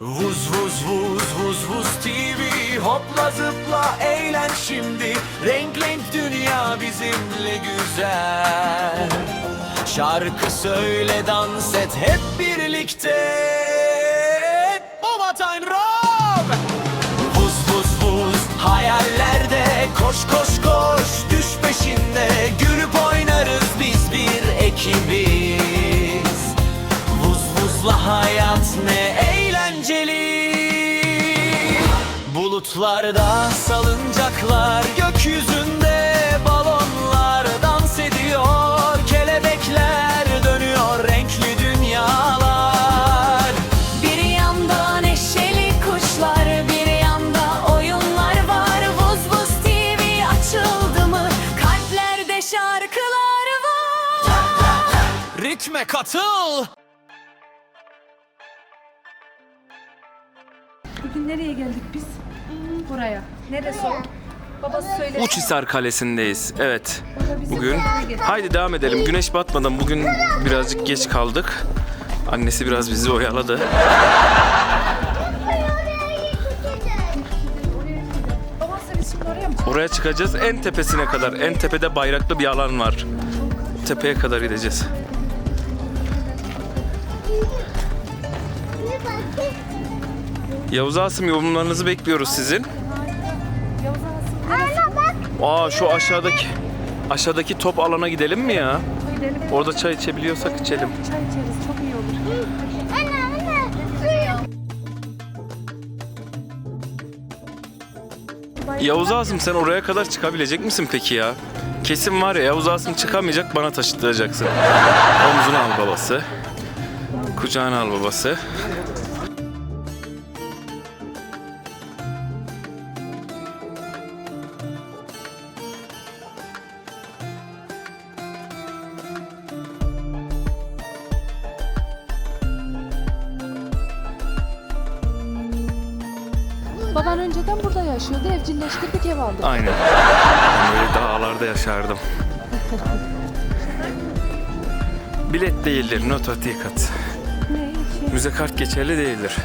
Vuz vuz vuz vuz vuz TV Hopla zıpla eğlen şimdi. Renk renk dünya bizimle güzel. Şarkı söyle dans et. Hep birlikte. Baba Time Rock. Vuz vuz vuz hayallerde Koş koş koş. Düş peşinde. Gülüp oynarız biz bir ekibiz Bulutlarda salıncaklar Gökyüzünde balonlar Dans ediyor kelebekler Dönüyor renkli dünyalar Bir yanda neşeli kuşlar, bir yanda oyunlar var. Vuz Vuz TV açıldı mı? Kalplerde şarkılar var. Ritme katıl Bugün nereye geldik biz? Buraya. Neresi o? Babası söyle. Uçhisar Kalesi'ndeyiz. Evet. Bugün haydi devam edelim. Güneş batmadan bugün birazcık geç kaldık. Annesi biraz bizi oyaladı. Oraya çıkacağız en tepesine kadar. En tepede bayraklı bir alan var. Tepeye kadar gideceğiz. Yavuz Asım yorumlarınızı bekliyoruz sizin. Yavuz Anasın Aa şu aşağıdaki aşağıdaki top alana gidelim mi ya? gidelim. Orada çay içebiliyorsak içelim. Çay içeriz. Çok iyi olur. Yavuz Asım sen oraya kadar çıkabilecek misin peki ya? Kesin var ya Yavuz Asım çıkamayacak bana taşıtıracaksın. Omzuna al babası. Kucağına al babası. Baban önceden burada yaşıyordu. Evcilleştirdik ev aldık. Aynen. Ben böyle dağlarda yaşardım. Bilet değildir, nototikat. Ne? Şey, Müze kart geçerli değildir.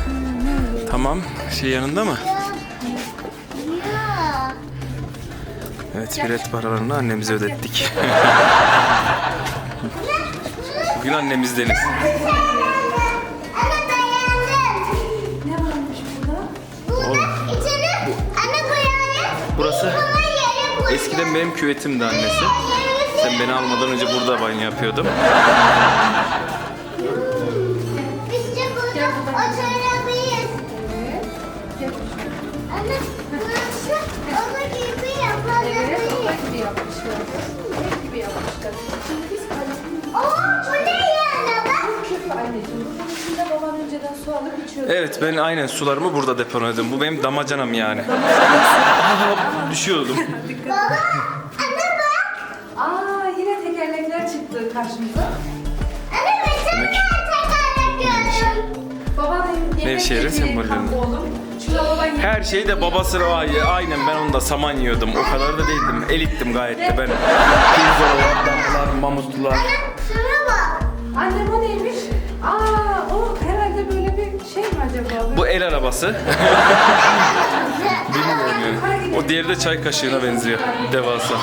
Tamam, şey yanında mı? Evet, bilet paralarını annemize ödettik. Bugün annemizdeniz. Burası eskiden benim küvetimdi annesi. Sen beni almadan önce burada banyo yapıyordum. Evet ben aynen sularımı burada depoladım. Bu benim damacanam yani. Aa, düşüyordum. Anne bak. Aa yine tekerlekler çıktı karşımıza. Anne ben sana Demek- tekerlek görüyorum. Baban yemek Nevşehir'in kalk oğlum. Şurada yemek Her şeyi de babasına ay- aynen ben onda saman yiyordum. O kadar da değildim. Elittim gayet de ben. Pirzolalar, damlalar, mamutlar. Şuna bak. Annem o neymiş? Aa o herhalde böyle bir şey mi acaba? Bu el arabası. O diğeri de çay kaşığına benziyor. Devasa.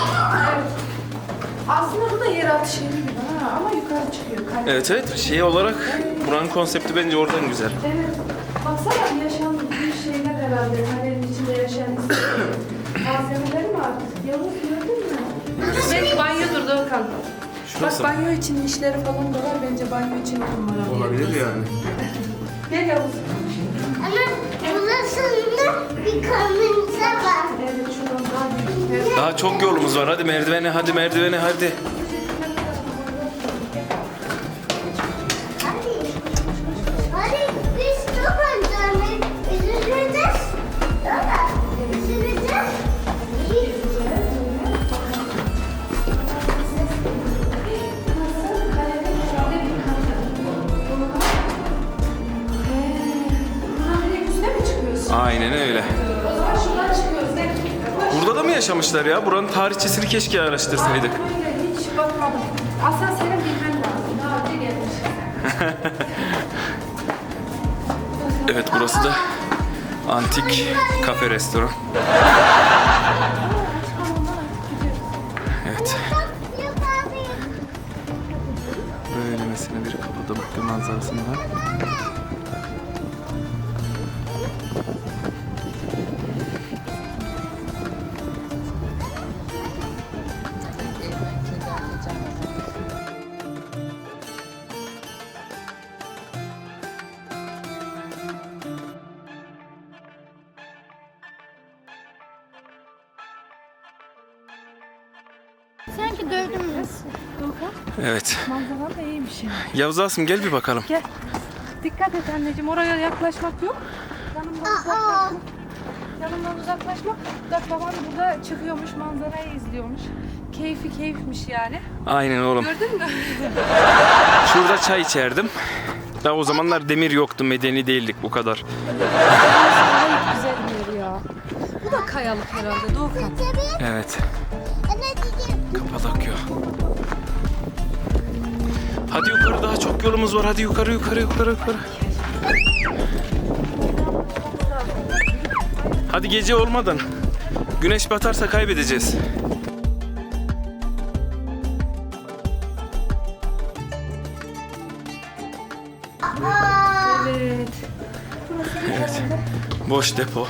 Aslında bu da yeraltı şeyi gibi ha ama yukarı çıkıyor. Kale. Evet evet şey olarak buranın konsepti bence oradan güzel. Evet. Baksana yaşam bir şeyler herhalde. Kalenin içinde yaşayan. Malzemeleri mi artık? Yavuz gördün mü? Belki banyodur Doğukan. Şurası Bak banyo için işleri falan da var. Bence banyo için numara. yer. yani. Gel Yavuz. Anne burasında bir kamınca var. Daha çok yolumuz var. Hadi merdivene, hadi merdivene. Hadi. Tarihçesini keşke araştırsaydık. Öyle hiç bakmadım. Aslan senin bilmen lazım. Daha önce gelmiş. Evet burası da antik kafe restoran. Evet. Böyle mesela bir Kapadokya manzarasında. Evet. Manzaran da iyiymiş yani. Yavuz Asım gel bir bakalım. Gel. Dikkat et anneciğim oraya yaklaşmak yok. Yanımdan uzaklaşmak. Yanımdan uzaklaşmak. Bak babam burada çıkıyormuş manzarayı izliyormuş. Keyfi keyifmiş yani. Aynen oğlum. Gördün mü? Şurada çay içerdim. Daha o zamanlar demir yoktu, medeni değildik bu kadar. Güzel bir yer ya. Bu da kayalık herhalde Doğukan. Evet. Kapadokya. Hadi yukarı daha çok yolumuz var. Hadi yukarı yukarı yukarı yukarı. Hadi gece olmadan. Güneş batarsa kaybedeceğiz. Evet. Boş depo.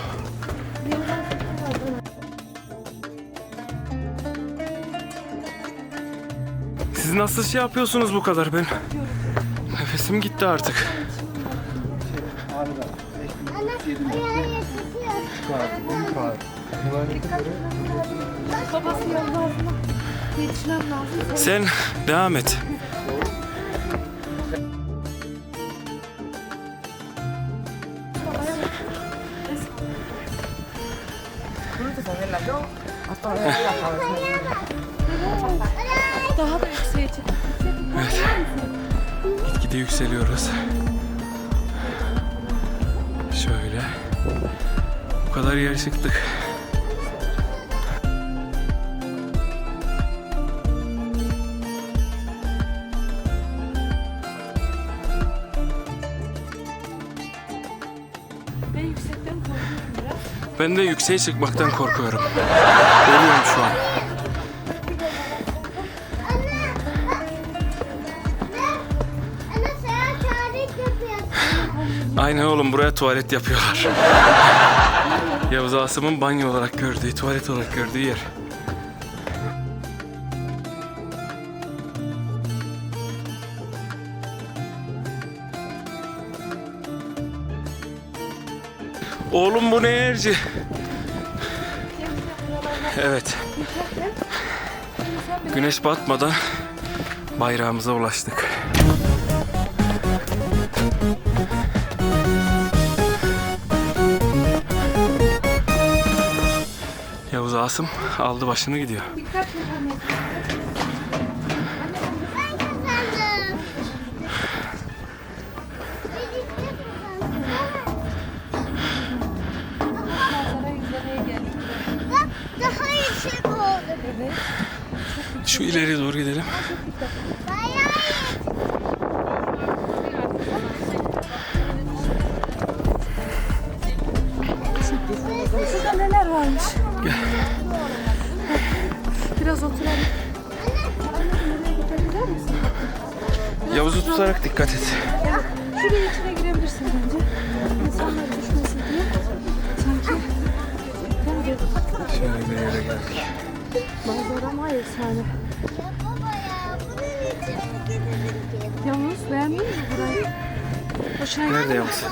Nasıl şey yapıyorsunuz bu kadar ben? Nefesim gitti artık. Sen devam et. Daha Gitgide yükseliyoruz. Şöyle. Bu kadar yer çıktık. Ben yüksekten korkuyorum biraz. Ben de yükseğe çıkmaktan korkuyorum. Ölüyorum şu an. Aynen oğlum buraya tuvalet yapıyorlar. Yavuz Asım'ın banyo olarak gördüğü, tuvalet olarak gördüğü yer. Oğlum bu ne enerji? Evet. Güneş batmadan bayrağımıza ulaştık. Geldik. Bak daha yüksek oldu. Şu ileri doğru gidelim. Tutarak dikkat et. Şuraya içine girebilirsin bence. İnsanlar düşmesin diye. Sanki Şöyle bir yere geldik. manzara ama efsane. Ya ya. Yavuz beğendin mi burayı? Hoşuna Nerede? Yavuz?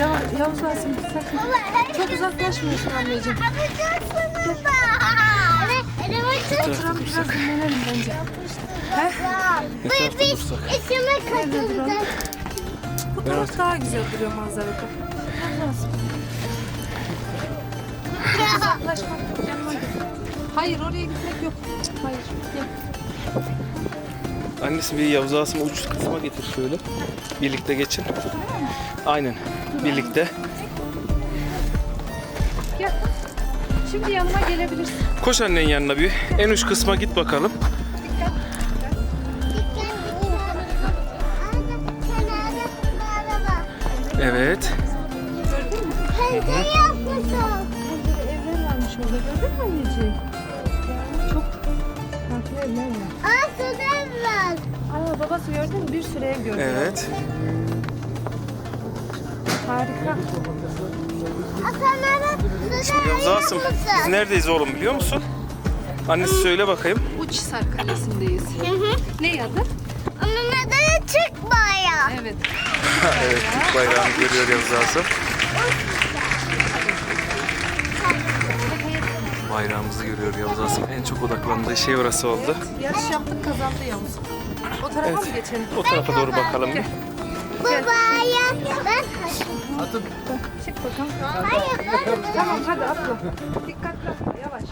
Ya, Yavuz Asım sakın. Çok uzaklaşmıyorsun anneciğim. Yapacaksın baba. Anne, arabası Oturalım biraz dinlenelim bence. Bu biz işime katılacağız. Bu taraf daha güzel duruyor manzarada. Asım. Uzaklaşmak yok yanıma gel. Hayır oraya gitmek yok. Hayır gel. Annesi bir Yavuz Asım'ı uç kısma getir şöyle. Birlikte geçin. Aynen. Birlikte. Gel. Şimdi yanıma gelebilirsin. Koş annenin yanına bir. En uç kısma git bakalım. Evet. Pencere yapmışım. Evler varmış orada gördün mü anneciğim? Çok farklı evler var. Aa sudan var. Aa babası gördün mü? Bir sürü ev gördü. Evet. Harika. Atanlara sudan biz neredeyiz oğlum biliyor musun? Annesi söyle bakayım. Uçhisar Kalesi'ndeyiz. Hı hı. Ne adı? Onun adı da Türk bayrağı. Evet. evet Türk bayrağını görüyor Yavuz Asım. Bayrağımızı görüyor Yavuz Asım. En çok odaklandığı şey orası oldu. Yarış yaptık kazandı Yavuz. O tarafa mı geçelim? O tarafa doğru bakalım. Bu bayrak. Ben Çık bakalım. Hayır ben Tamam hadi atla. Dikkatli atla yavaş.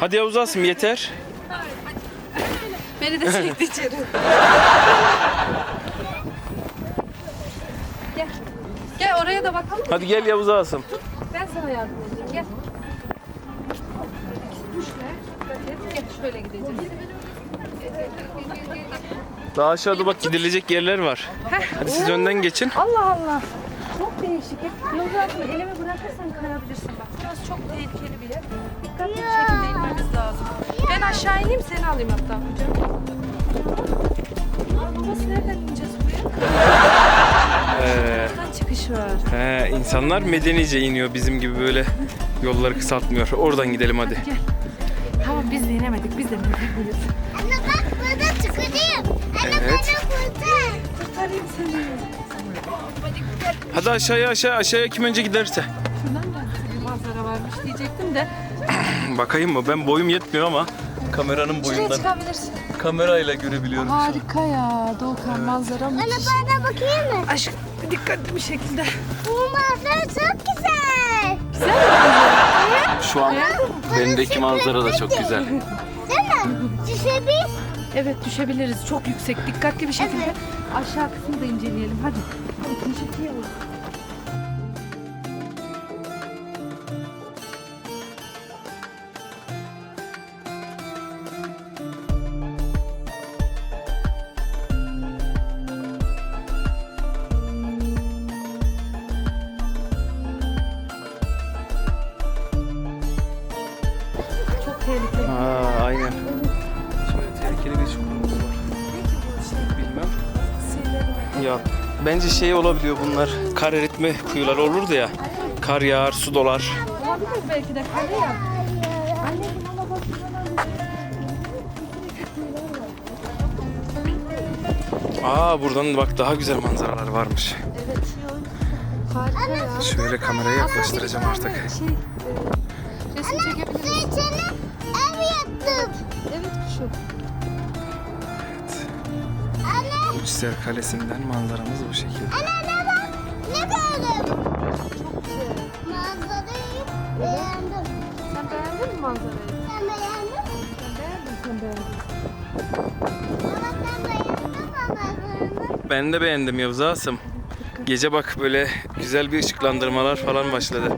Hadi Yavuz Asım yeter. Beni de çekti içeri. Gel. Gel oraya da bakalım. Hadi gel Yavuz Asım. Ben sana yardım edeceğim. Gel. Şöyle gideceğiz. Daha aşağıda bak gidilecek yerler var. Hadi siz önden geçin. Allah Allah. Çok değişik. Yolda atma. Elimi bırakırsan kayabilirsin bak. Burası çok tehlikeli bir yer. Dikkatli bir şekilde inmemiz lazım. Ben aşağı ineyim seni alayım hatta hocam. Aa, babası nereden ineceğiz buraya? Ee, Buradan çıkış var. he, insanlar medenice iniyor bizim gibi böyle yolları kısaltmıyor. Oradan gidelim hadi. Gel. Tamam biz de inemedik. Biz de inemedik. Anne bak burada çıkacağım. Anne Evet. bana kurtar. Kurtarayım seni. Hadi aşağıya aşağı aşağıya kim önce giderse. Şuradan da bir manzara varmış diyecektim de. Bakayım mı? Ben boyum yetmiyor ama kameranın Şuraya boyundan çıkabilirsin. kamerayla görebiliyorum şu an. Harika ya Doğukan manzara Anne müthiş. bana bakayım mı? Aşk dikkatli bir şekilde. Bu manzara çok güzel. Güzel mi? Şu an bendeki manzara da çok güzel. Değil mi? Düşebilir. Evet düşebiliriz. Çok yüksek. Dikkatli bir şekilde aşağı kısmı da inceleyelim. Hadi. Hadi teşekkür ederim. Çok Ya bence şey olabiliyor bunlar. Kar eritme kuyuları olurdu ya. Kar yağar, su dolar. Olabilir belki de kale ya. Anneciğim ama bak Aa buradan bak daha güzel manzaralar varmış. Evet. Harika ya. Şöyle kamerayı yaklaştıracağım artık. Şey, e, resim çekebiliriz. İçine ev yaptım. Evet şu. Uçser Kalesi'nden manzaramız bu şekilde. anne ne bak? Ne gördüm? Çok güzel. Manzarayı beğendim. Sen beğendin mi manzarayı? Sen beğendin mi? Sen beğendin, sen beğendin. Ama sen beğendin mi manzarayı? Ben de beğendim Yavuz Asım. Gece bak böyle güzel bir ışıklandırmalar falan başladı.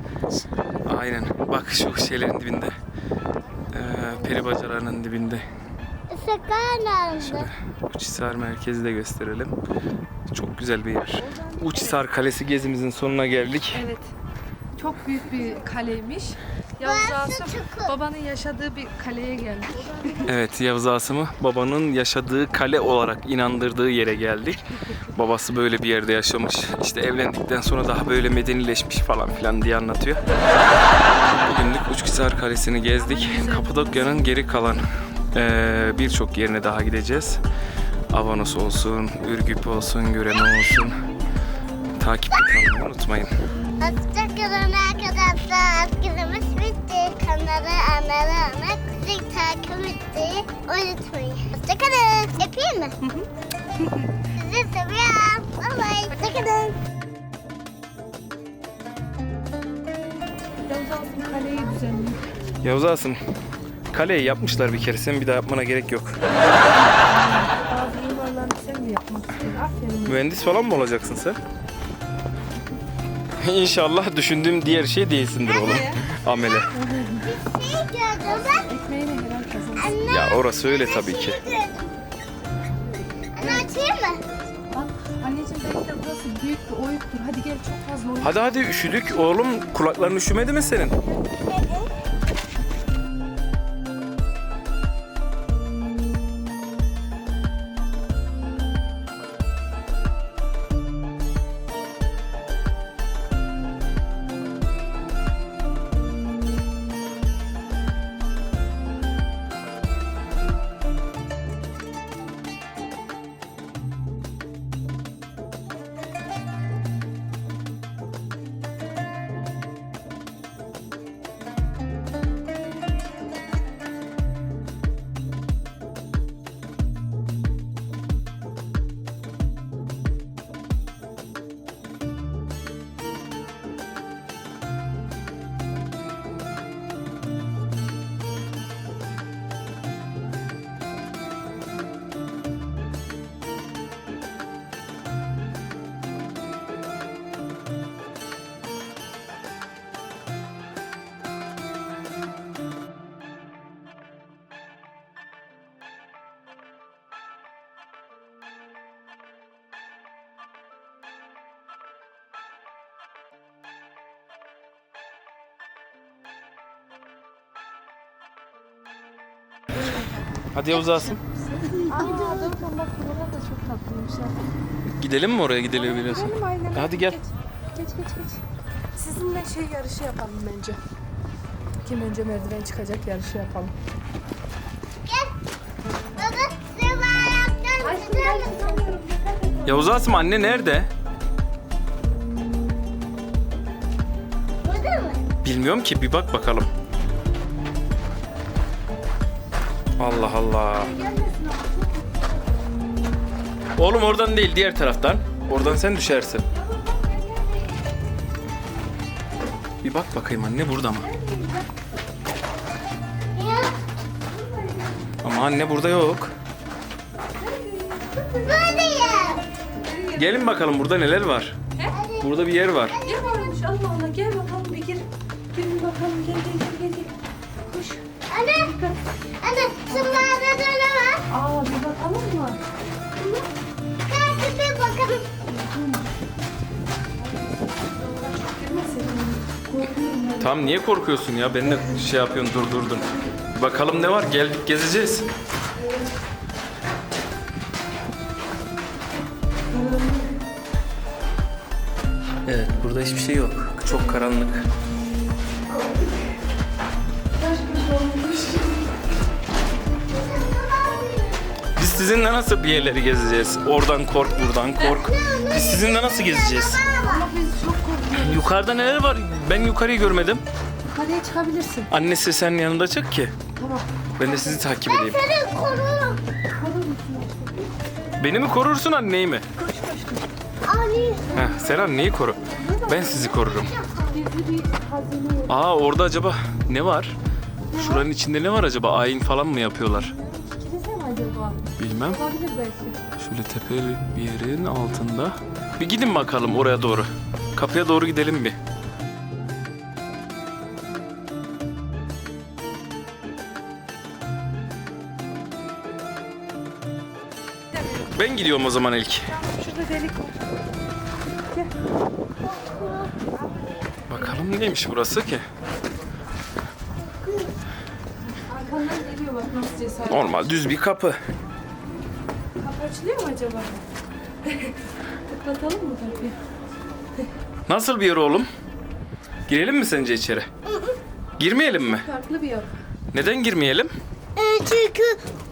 Aynen. Bak şu şeylerin dibinde. Ee, peri bacalarının? Şöyle Uçhisar merkezi de gösterelim. Çok güzel bir yer. Uçhisar Kalesi gezimizin sonuna geldik. Evet. Çok büyük bir kaleymiş. Yavuz Asım babanın yaşadığı bir kaleye geldik. Evet Yavuz Asım'ı babanın yaşadığı kale olarak inandırdığı yere geldik. Babası böyle bir yerde yaşamış. İşte evlendikten sonra daha böyle medenileşmiş falan filan diye anlatıyor. Bugünlük Uçhisar Kalesi'ni gezdik. Kapadokya'nın geri kalan eee, birçok yerine daha gideceğiz. Avanos olsun, Ürgüp olsun, Göreme olsun. Takipte kalmayı unutmayın. Hoşçakalın arkadaşlar. Günümüz bitti. Kanalı anları ana küçük takip etmeyi unutmayın. Hoşçakalın. Öpeyim mi? Sizi seviyorum. Bye bye. Hoşçakalın. Yavuz Asım kaleyi düzenliyor. Yavuz Asım, kaleyi yapmışlar bir kere. Senin bir daha yapmana gerek yok. Bazı mimarlarını sen mi yapmak istiyorsun? Aferin. Mühendis falan mı olacaksın sen? İnşallah düşündüğüm diğer şey değilsindir oğlum. Amele. Şey. Ekmeğini helal kazan. Ya orası öyle tabii ki. Anne açayım mı? Bak büyük bir oyuktur. Hadi gel çok fazla oyuk. Hadi hadi üşüdük oğlum. Kulakların üşümedi mi senin? Hadi Yavuz Asım. Aa bakın bak burada da çok tatlıymışlar. Gidelim mi oraya gidelim aynen. Hadi gel. Geç geç geç. geç. Sizinle şey yarışı yapalım bence. Kim önce merdiven çıkacak yarışı yapalım. Baba sıvı ayaklarını tutar mısın? Yavuz Asım anne nerede? Burada mı? Bilmiyorum ki bir bak bakalım. Allah Allah. Oğlum oradan değil diğer taraftan. Oradan sen düşersin. Bir bak bakayım anne burada mı? Ama anne burada yok. buradayım. Gelin bakalım burada neler var. Burada bir yer var. Gel Allah Allah gel Anne. Anne şunlarda da ne var? Aa bir bakalım mı? Gel bir bakalım. Tam niye korkuyorsun ya? Beni de şey yapıyorsun durdurdun. Bakalım ne var? Geldik gezeceğiz. Evet burada hiçbir şey yok. Çok karanlık. Biz sizinle nasıl bir yerleri gezeceğiz? Oradan kork, buradan kork. Biz sizinle nasıl gezeceğiz? Ama biz çok korkuyoruz. Yukarıda neler var? Ben yukarıyı görmedim. Yukarıya çıkabilirsin. Annesi sen yanında çık ki. Tamam. Ben de sizi takip edeyim. Seni korurum. Beni mi korursun anneyi mi? Anne. Heh, sen anneyi koru. Ben sizi korurum. Gizli bir hazine yok. Aa orada acaba ne var? Şuranın içinde ne var acaba? Ayin falan mı yapıyorlar? Bilmem. Olabilir belki. Şöyle tepeli bir yerin altında. Bir gidin bakalım oraya doğru. Kapıya doğru gidelim bir. Ben gidiyorum o zaman ilk. Şurada delik var. Bakalım neymiş burası ki? Normal düz bir kapı. Açılıyor mu acaba? Tıklatalım mı kapıyı? Nasıl bir yer oğlum? Girelim mi sence içeri? Girmeyelim mi? Farklı bir yer. Neden girmeyelim? Ee, çünkü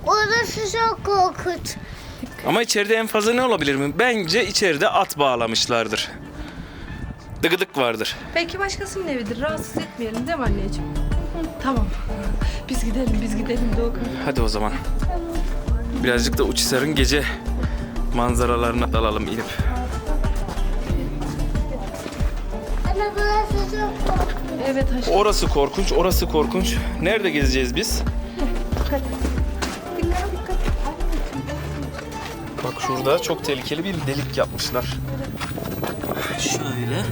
orası çok korkunç. Ama içeride en fazla ne olabilir mi? Bence içeride at bağlamışlardır. Dıgıdık vardır. Belki başkasının evidir. Rahatsız etmeyelim değil mi anneciğim? Tamam. Biz gidelim, biz gidelim Doğukan. Hadi o zaman. Birazcık da Uçhisar'ın gece manzaralarına dalalım inip. Evet aşkım. Orası korkunç, orası korkunç. Nerede gezeceğiz biz? Dikkat. Dikkat, dikkat. Bak şurada çok tehlikeli bir delik yapmışlar. Şöyle.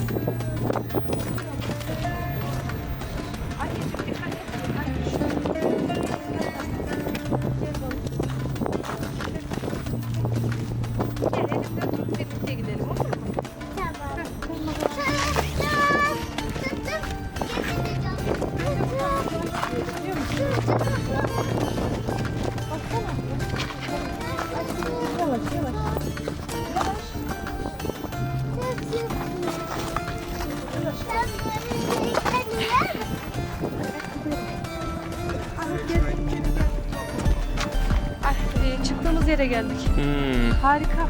Yere geldik. Hmm. Harika.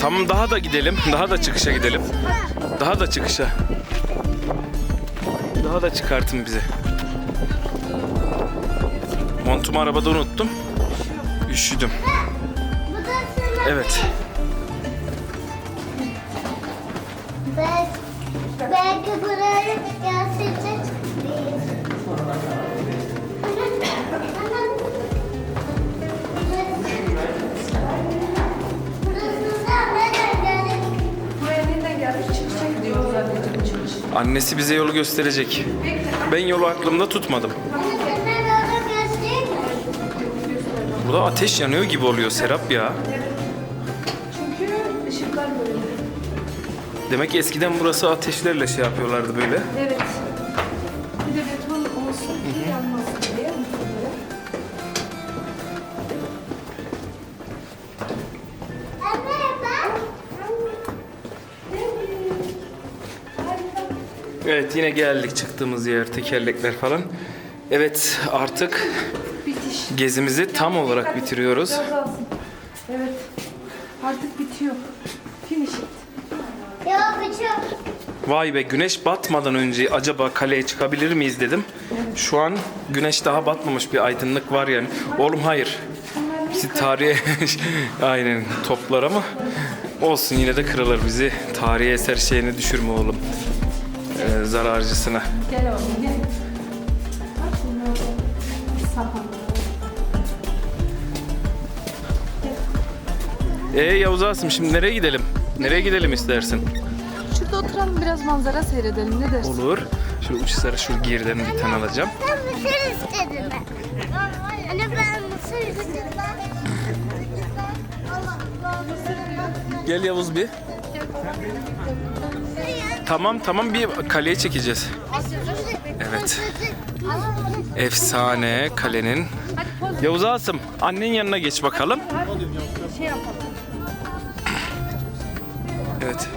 Tamam daha da gidelim. Daha da çıkışa gidelim. Daha da çıkışa. Daha da çıkartın bizi. Montumu arabada unuttum. Üşüdüm. Evet. Annesi bize yolu gösterecek. Ben yolu aklımda tutmadım. Burada ateş yanıyor gibi oluyor Serap ya. Demek ki eskiden burası ateşlerle şey yapıyorlardı böyle. Evet. Yine geldik çıktığımız yer tekerlekler falan. Evet artık Bitiş. gezimizi tam olarak bitiriyoruz. Evet. Artık bitiyor. Finish it. Yok. Vay be güneş batmadan önce acaba kaleye çıkabilir miyiz dedim. Şu an güneş daha batmamış bir aydınlık var yani. Oğlum hayır. Bizi tarihe aynen toplar ama olsun yine de kırılır bizi. Tarihi eser şeyini düşürme oğlum. Ee, zararcısına. Gel oğlum gel. Bak. Ee Yavuz Asım şimdi nereye gidelim? Nereye gidelim istersin? Şurada oturalım biraz manzara seyredelim ne dersin? Olur. Şu uçları şu girden bir tane alacağım. Ben mısır istedim ben. Anne ben mısır istedim. Gel Yavuz bir. Tamam tamam bir kaleye çekeceğiz. Evet. Efsane kalenin. Yavuz Asım annen yanına geç bakalım. Evet.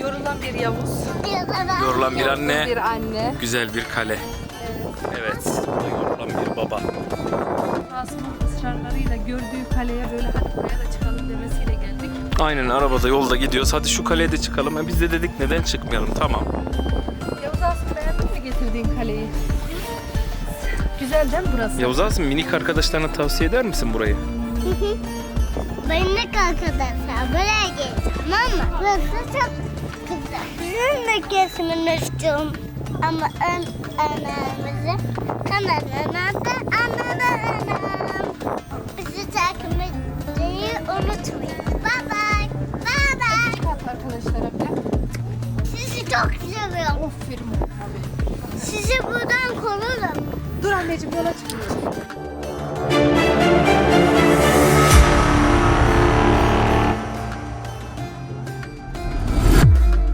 Yorulan bir Yavuz. Yorulan bir anne, Bir anne. güzel bir kale. Evet. da Yorulan bir baba. Asım'ın ısrarlarıyla gördüğü kaleye böyle hadi buraya da çıkalım demesiyle geldik. Aynen arabada yolda gidiyoruz. Hadi şu kaleye de çıkalım. E biz de dedik neden çıkmayalım. Tamam. Yavuz Asım beğendin mi getirdiğin kaleyi? Güzel değil mi burası? Yavuz Asım minik arkadaşlarına tavsiye eder misin burayı? Benimle arkadaşlar buraya gel tamam mı? Burası çok güzel. Bizim de kesmini istiyorum. Ama ön önemlisi kanalına da anladım. Bizi takip etmeyi unutmayın. Bye bye. Bye bye. Arkadaşlara bile. Sizi çok seviyorum. Aferin abi. Sizi buradan korurum. Dur anneciğim yola çıkıyoruz.